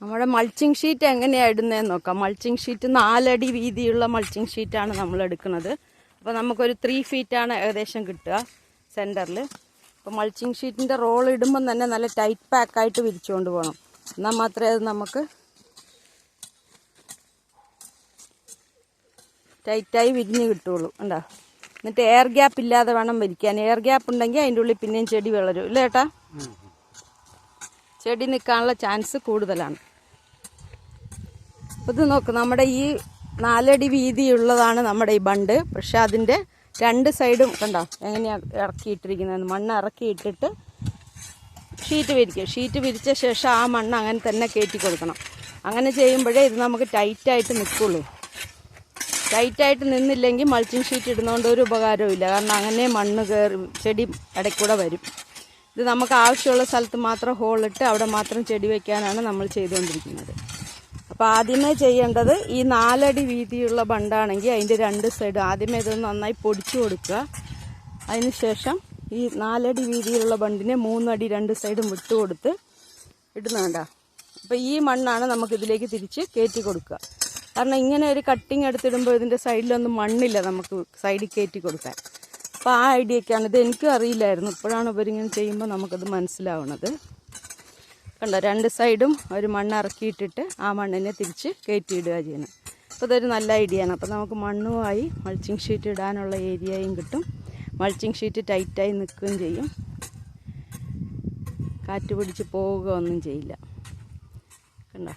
നമ്മുടെ mulching sheet എങ്ങനെയാണ് ഇടുന്നതെന്ന് നോക്കാം. മൾച്ചിങ് ഷീറ്റ് നാലടി വീതിയുള്ള മൾച്ചിങ് ഷീറ്റാണ് നമ്മൾ എടുക്കുന്നത്. അപ്പോൾ നമുക്കൊരു ത്രീ ഫീറ്റാണ് ഏകദേശം കിട്ടുക സെന്ററിൽ അപ്പോൾ മൾച്ചിങ് ഷീറ്റിന്റെ റോൾ ഇടുമ്പം തന്നെ നല്ല ടൈറ്റ് പാക്കായിട്ട് വിരിച്ചുകൊണ്ട് പോകണം എന്നാൽ മാത്രമേ അത് നമുക്ക് ടൈറ്റായി വിരിഞ്ഞ് കിട്ടുള്ളൂ ഉണ്ടോ എന്നിട്ട് എയർ ഗ്യാപ്പ് ഇല്ലാതെ വേണം വിരിക്കാൻ. എയർ ഗ്യാപ്പ് ഉണ്ടെങ്കിൽ അതിന്റെ ഉള്ളിൽ പിന്നെയും ചെടി വളരും. ഇല്ല ചെടി നിൽക്കാനുള്ള ചാൻസ് കൂടുതലാണ്. ഇത് നോക്ക് നമ്മുടെ ഈ നാലടി വീതിയുള്ളതാണ് നമ്മുടെ ഈ ബണ്ട്. പക്ഷെ അതിന്റെ രണ്ട് സൈഡും കണ്ടോ എങ്ങനെയാണ് ഇറക്കിയിട്ടിരിക്കുന്നത്? മണ്ണ് ഇറക്കിയിട്ടിട്ട് ഷീറ്റ് വിരിക്കുക. ഷീറ്റ് വിരിച്ച ശേഷം ആ മണ്ണ് അങ്ങനെ തന്നെ കയറ്റി കൊടുക്കണം. അങ്ങനെ ചെയ്യുമ്പോഴേ ഇത് നമുക്ക് ടൈറ്റായിട്ട് നിൽക്കുള്ളൂ. ടൈറ്റായിട്ട് നിന്നില്ലെങ്കിൽ മൾച്ചിങ് ഷീറ്റ് ഇടുന്നതുകൊണ്ട് ഒരു ഉപകാരവും കാരണം അങ്ങനെ മണ്ണ് കയറി ചെടി ഇടയ്ക്കൂടെ വരും. ഇത് നമുക്ക് ആവശ്യമുള്ള സ്ഥലത്ത് മാത്രം ഹോളിട്ട് അവിടെ മാത്രം ചെടി വയ്ക്കാനാണ് നമ്മൾ ചെയ്തുകൊണ്ടിരിക്കുന്നത്. അപ്പോൾ ആദ്യമേ ചെയ്യേണ്ടത് ഈ നാലടി വീതിയുള്ള ബണ്ടാണെങ്കിൽ അതിന്റെ രണ്ട് സൈഡ് ആദ്യമേ ഇത് നന്നായി പൊടിച്ചു കൊടുക്കുക. അതിന് ശേഷം ഈ നാലടി വീതിയിലുള്ള ബണ്ടിനെ മൂന്നടി രണ്ട് സൈഡും വിട്ട് കൊടുത്ത് ഇടുന്നുണ്ട അപ്പോൾ ഈ മണ്ണാണ് നമുക്കിതിലേക്ക് തിരിച്ച് കയറ്റി കൊടുക്കുക. കാരണം ഇങ്ങനെ ഒരു കട്ടിങ് എടുത്തിടുമ്പോൾ ഇതിന്റെ സൈഡിലൊന്നും മണ്ണില്ല നമുക്ക് സൈഡിൽ കയറ്റി കൊടുക്കാൻ. അപ്പോൾ ആ ഐഡിയൊക്കെയാണ് ഇത് എനിക്കും അറിയില്ലായിരുന്നു. ഇപ്പോഴാണ് ഇവരിങ്ങനെ ചെയ്യുമ്പോൾ നമുക്കത് മനസ്സിലാവണത്. കണ്ടോ രണ്ട് സൈഡും ഒരു മണ്ണ് ഇറക്കിയിട്ടിട്ട് ആ മണ്ണിനെ തിരിച്ച് കയറ്റിയിടുക ചെയ്യണം അപ്പോൾ ഇതൊരു നല്ല ഐഡിയ ആണ്. അപ്പോൾ നമുക്ക് മണ്ണുമായി മൾച്ചിങ് ഷീറ്റ് ഇടാനുള്ള ഏരിയയും കിട്ടും. മൾച്ചിങ് ഷീറ്റ് ടൈറ്റായി നിൽക്കുകയും ചെയ്യും. കാറ്റ് പിടിച്ച് പോവുക ഒന്നും ചെയ്യില്ല. കണ്ടോ?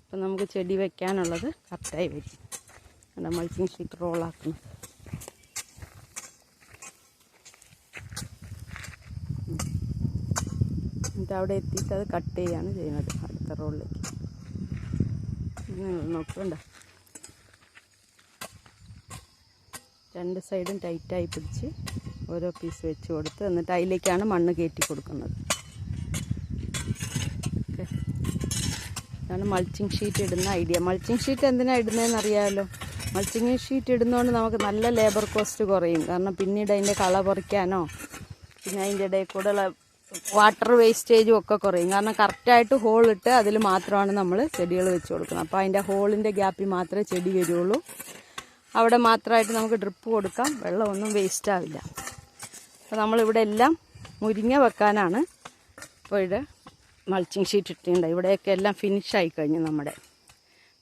അപ്പം നമുക്ക് ചെടി വെക്കാനുള്ളത് കറക്റ്റായി വരും കണ്ടോ മൾച്ചിങ് ഷീറ്റ് റോളാക്കുന്നത് എന്നിട്ട് അവിടെ എത്തിയിട്ട് അത് കട്ട് ചെയ്യാണ് ചെയ്യുന്നത് അടുത്ത റോളിലേക്ക്. നോക്കണ്ട. രണ്ട് സൈഡും ടൈറ്റായി പിടിച്ച് ഓരോ പീസ് വെച്ച് കൊടുത്ത് എന്നിട്ട് അതിലേക്കാണ് മണ്ണ് കയറ്റി കൊടുക്കുന്നത്. ഇതാണ് മൾച്ചിങ് ഷീറ്റ് ഇടുന്ന ഐഡിയ മൾച്ചിങ് ഷീറ്റ് എന്തിനാണ് ഇടുന്നതെന്ന് അറിയാമല്ലോ മൾച്ചിങ് ഷീറ്റ് ഇടുന്നതുകൊണ്ട് നമുക്ക് നല്ല ലേബർ കോസ്റ്റ് കുറയും. കാരണം പിന്നീട് അതിന്റെ കള പറിക്കാനോ പിന്നെ അതിന്റെ ഇടയിൽ കൂടെയുള്ള വാട്ടർ വേസ്റ്റേജും ഒക്കെ കുറയും. കാരണം കറക്റ്റായിട്ട് ഹോൾ ഇട്ട് അതിൽ മാത്രമാണ് നമ്മൾ ചെടികൾ വെച്ച് കൊടുക്കുന്നത്. അപ്പോൾ അതിന്റെ ഹോളിന്റെ ഗ്യാപ്പിൽ മാത്രമേ ചെടി വരുള്ളൂ. അവിടെ മാത്രമായിട്ട് നമുക്ക് ഡ്രിപ്പ് കൊടുക്കാം. വെള്ളമൊന്നും വേസ്റ്റ് ആവില്ല. അപ്പോൾ നമ്മളിവിടെ എല്ലാം മുരിങ്ങ വെക്കാനാണ് ഇപ്പോൾ ഇവിടെ മൾച്ചിങ് ഷീറ്റ് ഇട്ടിട്ടുണ്ട്. ഇവിടെയൊക്കെ എല്ലാം ഫിനിഷ് ആയി കഴിഞ്ഞു നമ്മുടെ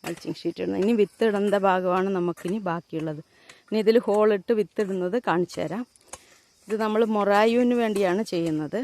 മൾച്ചിങ് ഷീറ്റ് ഇടുന്നത്. ഇനി വിത്തിടേണ്ട ഭാഗമാണ് നമുക്കിനി ബാക്കിയുള്ളത്. ഇനി ഇതിൽ ഹോളിട്ട് വിത്തിടുന്നത് കാണിച്ചു തരാം. ഇത് നമ്മൾ മൊറായുവിന് വേണ്ടിയാണ് ചെയ്യുന്നത്.